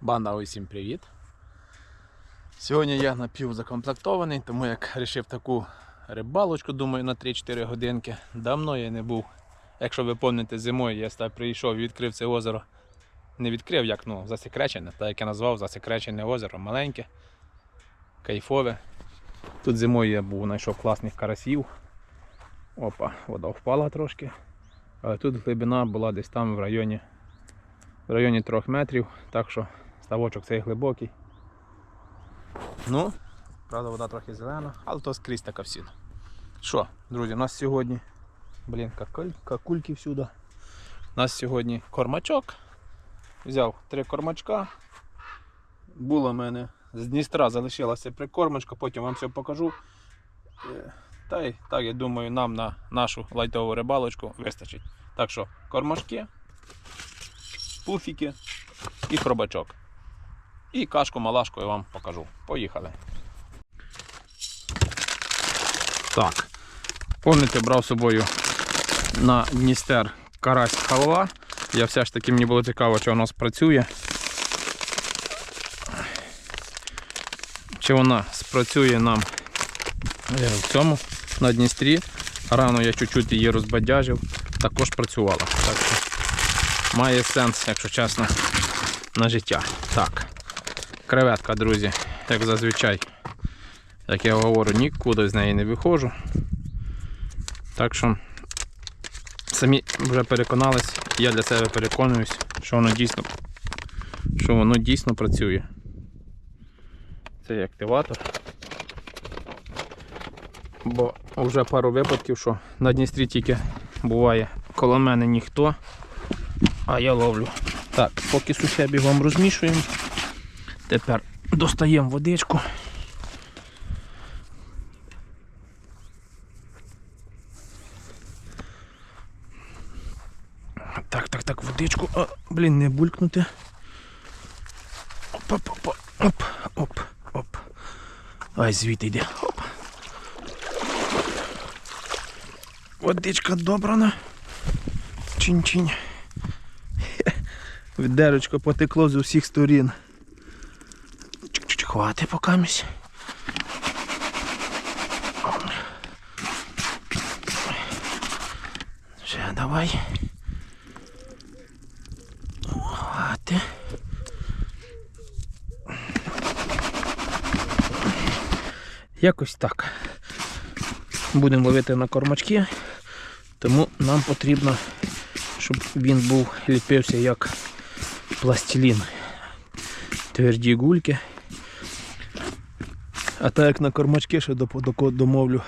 Банда, усім привіт. Сьогодні я напівзакомплектований, тому як вирішив таку рибалочку, думаю, на 3-4 годинки. Давно я не був. Якщо ви пам'ятаєте, зимою я сюди прийшов і відкрив це озеро. Не відкрив, як ну, засекречене, так як я назвав, засекречене озеро, маленьке, кайфове. Тут зимою я був, знайшов класних карасів. Опа, вода впала трошки. Але тут глибина була десь там в районі в районі 3 метрів, так що ставочок цей глибокий. Ну, правда, вода трохи зелена, але то скрізь така всюди. Що, друзі, у нас сьогодні, блін, какуль, какульки всюди. У нас сьогодні кормачок. Взяв три кормачка. Було в мене з Дністра залишилася прикормочка, потім вам все покажу. Е, Та й так, я думаю, нам на нашу лайтову рибалочку вистачить. Так що, кормачки, пуфіки і хробачок. І кашку малашку я вам покажу. Поїхали. Так. Помните, брав з собою на Дністер карась халва. Я все ж таки мені було цікаво, чи вона спрацює. Чи вона спрацює нам е, в цьому на Дністрі. Рано я чуть-чуть її розбадяжив, також працювала. Так що має сенс, якщо чесно, на життя. Так. Креветка, друзі, як зазвичай. Як я говорю, нікуди з неї не виходжу. Так що самі вже переконались, я для себе переконуюсь, що воно дійсно, що воно дійсно працює. Це активатор. Бо вже пару випадків, що на Дністрі тільки буває коло мене ніхто, а я ловлю. Так, поки сухе бігом розмішуємо. Тепер достаємо водичку. Так, так, так, водичку. О, блін, не булькнути. Оп, оп, оп, оп, оп, оп. Ай, звідти йде. Оп. Водичка добрана. Чинь-чинь. Відерочко потекло з усіх сторін. Хвати покамісь. Ще давай. Хвати. Якось так. Будемо ловити на кормачки, тому нам потрібно, щоб він був ліпився як пластилін. Тверді гульки. А так як на кормачки ще до, до, домовлю,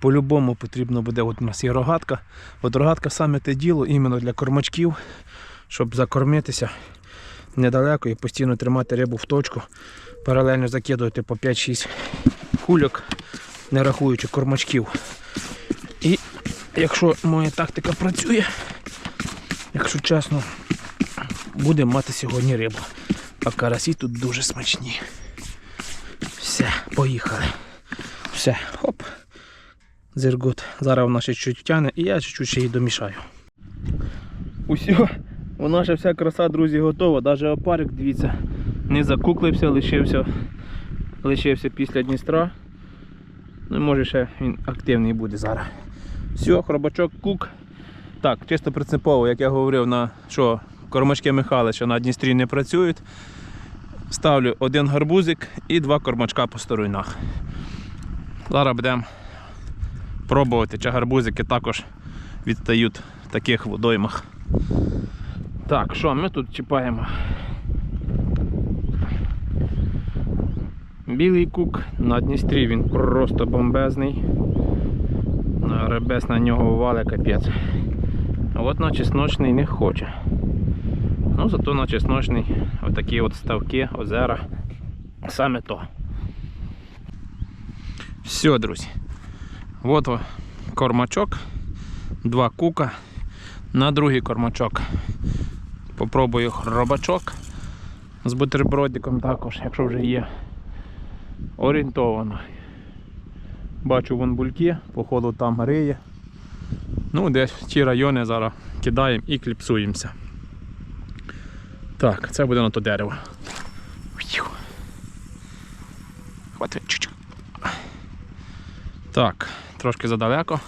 по-любому потрібно буде, от у нас є рогатка. От рогатка саме те діло іменно для кормачків, щоб закормитися недалеко і постійно тримати рибу в точку, паралельно закидувати по 5-6 кульок, не рахуючи кормачків. І якщо моя тактика працює, якщо чесно, будемо мати сьогодні рибу. А карасі тут дуже смачні. Все, поїхали. Все, хоп. Зергут. Зараз вона ще чуть тяне і я чуть-чуть ще її домішаю. Усьо, вона ще вся краса, друзі, готова. Навіть опарик, дивіться, не закуклився, лишився, лишився після Дністра. Ну може ще він активний буде зараз. Все, хробачок кук. Так, чисто принципово, як я говорив, на що кормачки Михайлича на Дністрі не працюють. Ставлю один гарбузик і два кормачка по сторонах. Зараз будемо пробувати, чи гарбузики також відстають в таких водоймах. Так, що ми тут чіпаємо? Білий кук на Дністрі він просто бомбезний. Ребес на нього вале капець. А от на чесночний не хоче. Ну зато на чесночний отакі от ставки, озера. Саме то. Все, друзі. От кормачок, два кука. На другий кормачок. Попробую хробачок з бутербродиком також, якщо вже є. Орієнтовано. Бачу вон бульки, походу там риє. Ну, десь ті райони зараз кидаємо і кліпсуємося. Так, це буде на то дерево. Хватить. Так, трошки задалеко.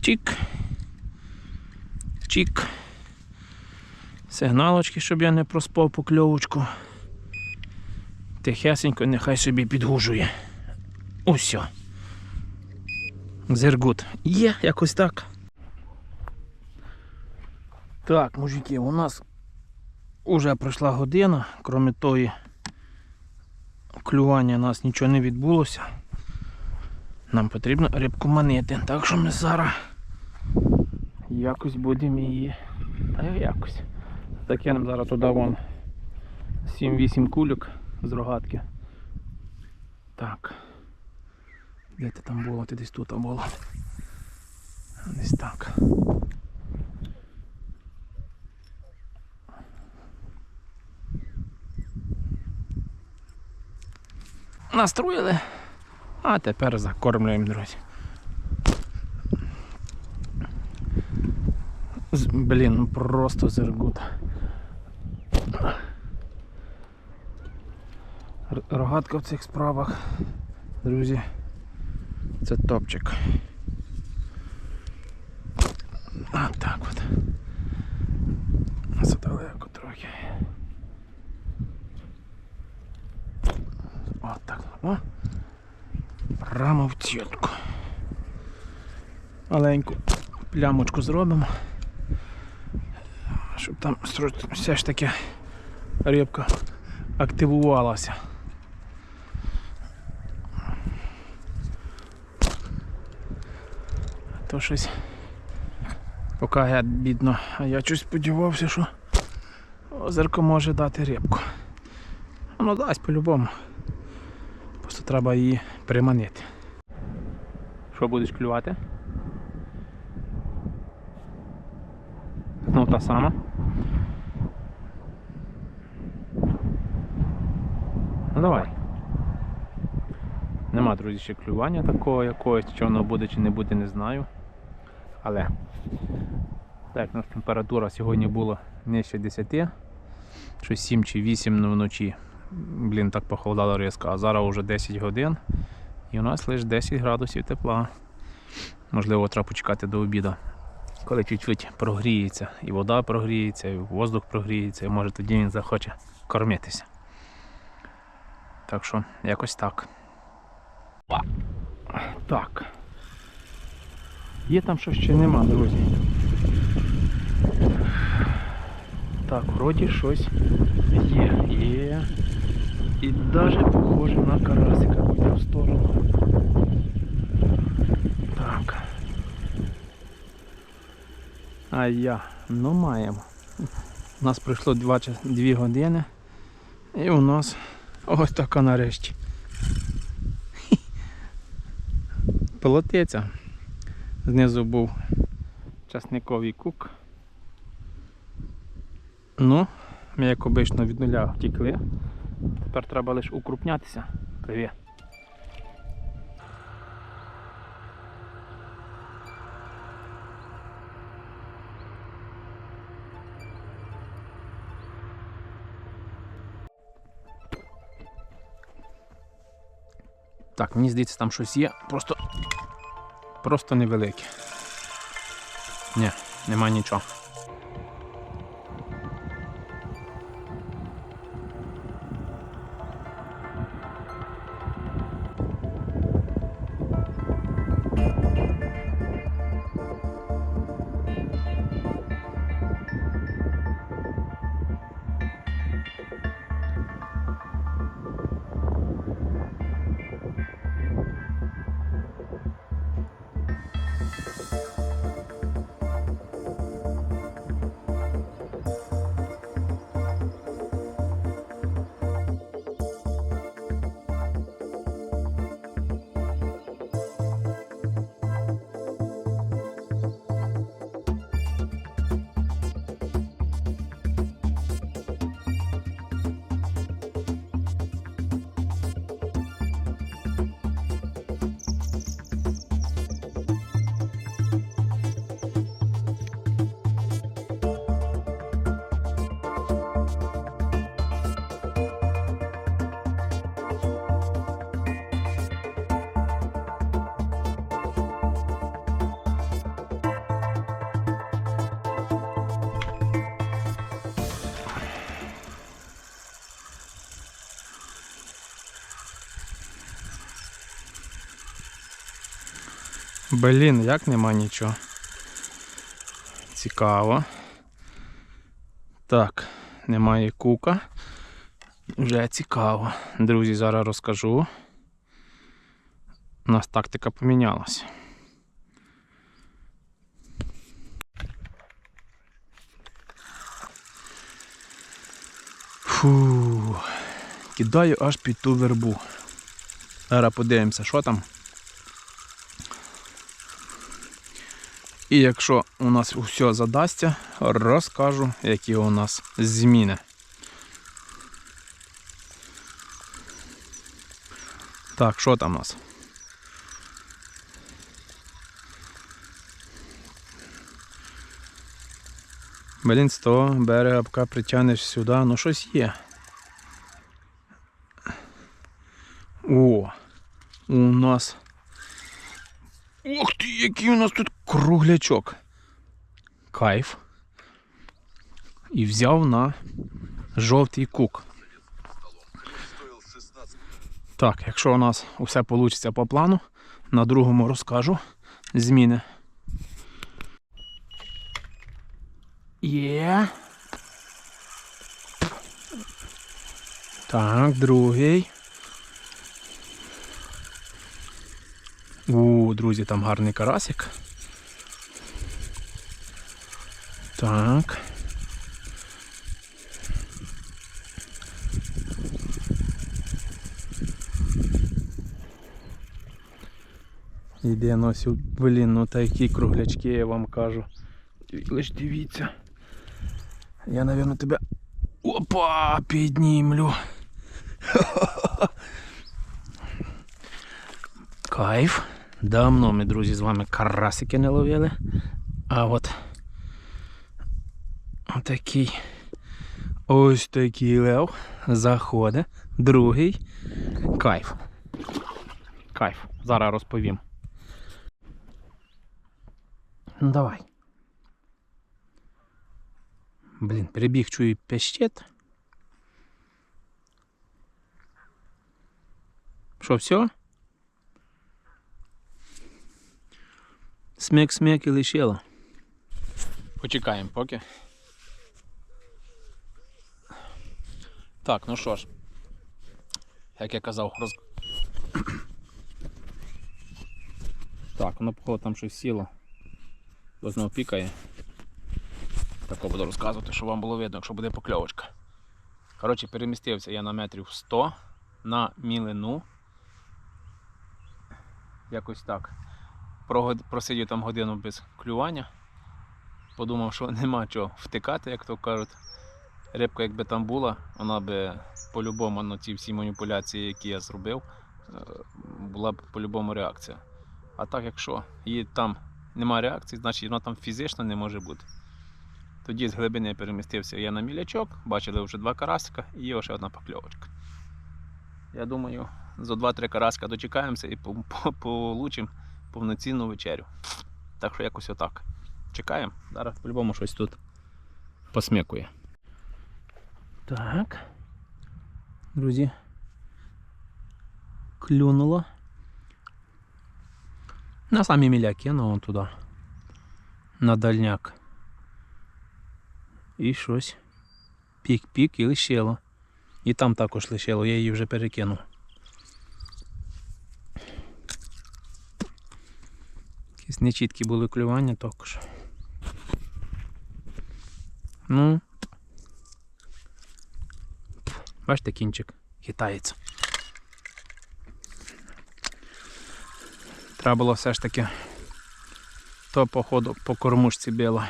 Чік. Чік. Сигналочки, щоб я не проспав покльовочку. Тихесенько, нехай собі підгужує. Усьо. Зергут. Є, якось так. Так, мужики, у нас уже пройшла година, крім тої клювання у нас нічого не відбулося. Нам потрібно рибку манити. Так що ми зараз якось будемо її. Та якось. Закинемо зараз туди вон 7-8 кульок з рогатки. Так. Де ти там було? Ти десь тут було. Десь так. Настроїли, а тепер закормлюємо, друзі. Блін, ну просто зергут. Рогатка в цих справах, друзі. Це топчик. А так от. Задалеко трохи. От так. О. Прямо в цітку. Маленьку плямочку зробимо. Щоб там все ж таки рибка активувалася. То щось поки я бідно, а я щось сподівався, що озерко може дати рибку. Воно дасть по-любому. Треба її приманити. Що будеш клювати? Ну та сама. Ну давай. Нема, друзі, ще клювання такого якогось, чи воно буде чи не буде, не знаю. Але так як у нас температура сьогодні була нижче 10, щось 7 чи 8 ну, вночі. Блін, так похолодало різко, а зараз вже 10 годин і у нас лише 10 градусів тепла. Можливо, треба почекати до обіду. Коли чуть-чуть прогріється, і вода прогріється, і воздух прогріється, і може тоді він захоче кормитися. Так що, якось так. Так. Є там щось чи нема, друзі. Так, вроді щось є, є. І навіть похоже на карасика буде в сторону. Так. А я, ну маємо. У нас пройшло 2, 2 години. І у нас ось така нарешті. Пилотиця. Знизу був часниковий кук. Ну, ми як обично від нуля втікли. Тепер треба лише укрупнятися. Привіт. Так, мені здається, там щось є, просто просто невелике. Ні, нема нічого. Блін, як нема нічого. Цікаво. Так, немає кука. Вже цікаво. Друзі, зараз розкажу. У нас тактика помінялась. Фу. Кидаю аж під ту вербу. Зараз подивимося, що там. І якщо у нас все задасться, розкажу, які у нас зміни. Так, що там у нас? Блін, з того берега поки притягнеш сюди, ну щось є. О, у нас. Ух ти, який у нас тут круглячок. Кайф. І взяв на жовтий кук. Так, якщо у нас усе вийде по плану, на другому розкажу зміни. Є. Так, другий. У, друзі, там гарний карасик. Так. Іде носю, блін, ну такі круглячки, я вам кажу. Лиш дивіться. Я, напевно, тебе. Опа! Піднімлю. Кайф. Давно ми, друзі, з вами карасики не ловили. А от отакий ось такий лев заходить. Другий. Кайф. Кайф. Зараз розповім. Ну давай. Блін, прибіг чую пещет. Що, все? Смек-смек і лишило. Почекаємо поки. Так, ну що ж, як я казав, роз... Так, воно походу там щось сіло. Знову пікає. Тако буду розказувати, щоб вам було видно, якщо буде покльовочка. Коротше, перемістився я на метрів 100 на мілину. Якось так. Просидів там годину без клювання. Подумав, що нема чого втикати, як то кажуть. Рибка, якби там була, вона би по-любому на ті всі маніпуляції, які я зробив, е, була б по-любому реакція. А так, якщо її там немає реакції, значить вона там фізично не може бути. Тоді з глибини перемістився я на мілячок, бачили вже два карасика і є ще одна покльовочка. Я думаю, за 2-3 караска дочекаємося і по- по- получимо повноцінну вечерю. Так що якось отак. Чекаємо. Зараз по-любому щось тут посмікує. Так. Друзі. Клюнуло. На самі міляки, ну вон туди. На дальняк. І щось. Пік-пік і лишило. І там також лишило, я її вже перекинув. Якісь нечіткі були клювання також. Ну. Бачите, кінчик хитається. Треба було все ж таки то походу по кормушці біло.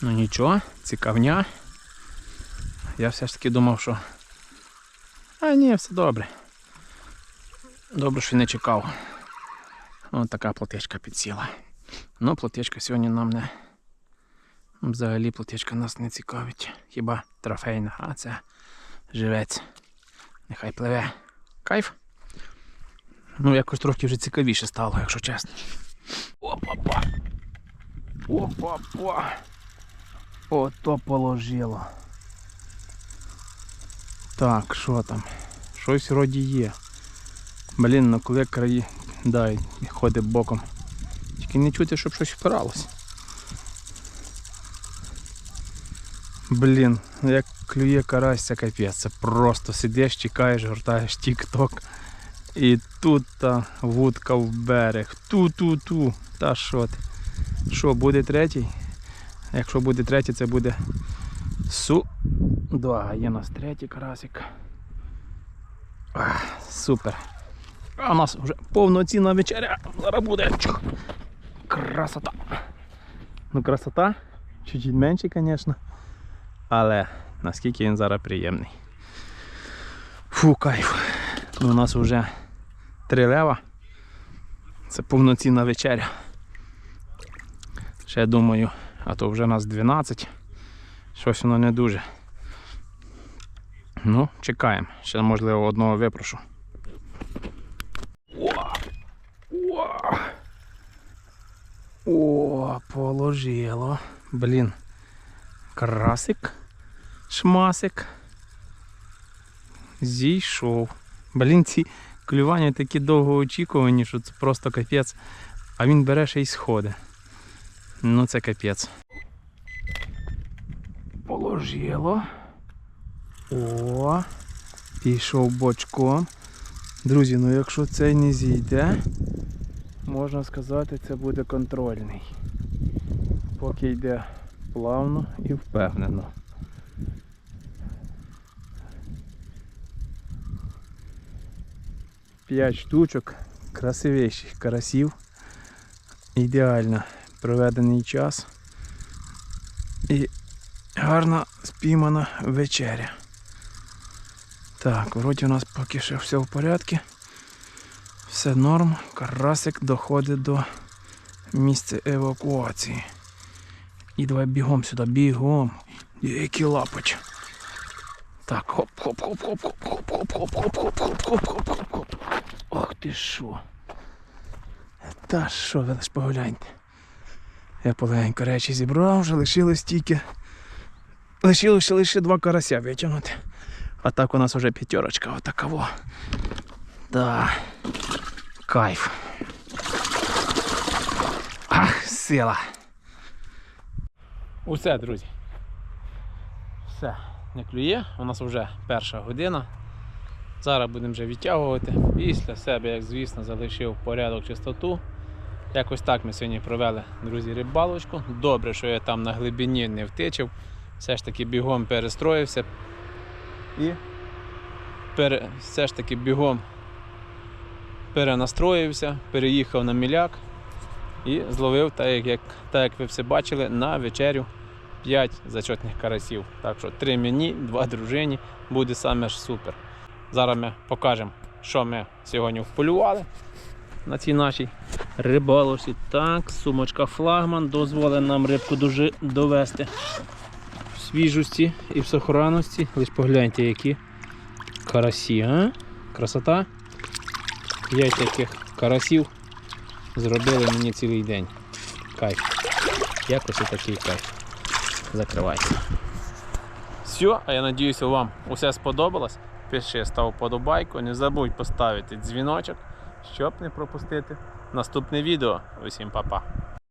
Ну нічого, цікавня. Я все ж таки думав, що. А ні, все добре. Добре, що не чекав. Ось така плотечка підсіла. Ну, плотечка сьогодні нам не. Взагалі плотечка нас не цікавить. Хіба трофейна, а це живець. Нехай пливе. Кайф. Ну, якось трохи вже цікавіше стало, якщо чесно. Опа-па. Опа-па. Ото положило. Так, що там? Щось вроді є. Блін, ну коли краї да, і ходить боком. Тільки не чути, щоб щось впиралось. Блін, як клює карась, це капець. Це просто сидиш, чекаєш, гортаєш тік-ток. І тут та вудка в берег. Ту-ту-ту. Та що ти? Що, буде третій? Якщо буде третій, це буде су. Да, є у нас третій карасик. Ах, супер. А у нас вже повноцінна вечеря. Зараз буде. Красота. Ну, красота. Чуть-чуть менший, звісно. Але наскільки він зараз приємний. Фу, кайф. Ну, У нас вже три лева. Це повноцінна вечеря. Ще думаю, а то вже нас 12. Щось воно не дуже. Ну, чекаємо. Ще можливо одного випрошу. О! О! О, положило. Блін. Красик. Шмасик. Зійшов. Блін, ці клювання такі довго очікувані, що це просто капець. А він бере ще й сходи. Ну це капець. Положило. О, пішов бочком. Друзі, ну якщо цей не зійде, можна сказати, це буде контрольний. Поки йде плавно і впевнено. П'ять штучок красивіших карасів. Ідеально проведений час. І гарно спіймана вечеря. Так, вроді у нас поки що все в порядку. Все норм. Карасик доходить до місця евакуації. І давай бігом сюди, бігом. Який лапоч. Так, хоп, хоп, хоп, хоп, хоп, хоп, хоп, хоп, хоп, хоп, хоп, хоп, хоп, хоп, хоп. Ох ти що. Та що, ви лиш погляньте. Я полегенько речі зібрав, вже лишилось тільки. Лишилося лише два карася витягнути. А так у нас вже п'ятерочка, отакаво. Да. Кайф. Ах, сила. Усе, друзі. Все, не клює. У нас вже перша година. Зараз будемо вже відтягувати. Після себе, як звісно, залишив порядок чистоту. Якось так ми сьогодні провели, друзі, рибалочку. Добре, що я там на глибині не втичив. Все ж таки бігом перестроївся. І пере... все ж таки бігом перенастроївся, переїхав на міляк і зловив, так як, як, так як ви все бачили, на вечерю 5 зачетних карасів. Так що 3 мені, 2 дружині, буде саме ж супер. Зараз ми покажемо, що ми сьогодні вполювали на цій нашій рибалочці. Так, сумочка флагман дозволить нам рибку дуже довести в свіжості і в сохранності. Лиш погляньте, які карасі, а? Красота. 5 таких карасів зробили мені цілий день. Кайф. Якось і такий кайф. Закривайся. Все, а я надіюся, вам усе сподобалось. Пиши, став вподобайку, не забудь поставити дзвіночок, щоб не пропустити наступне відео. Усім па-па.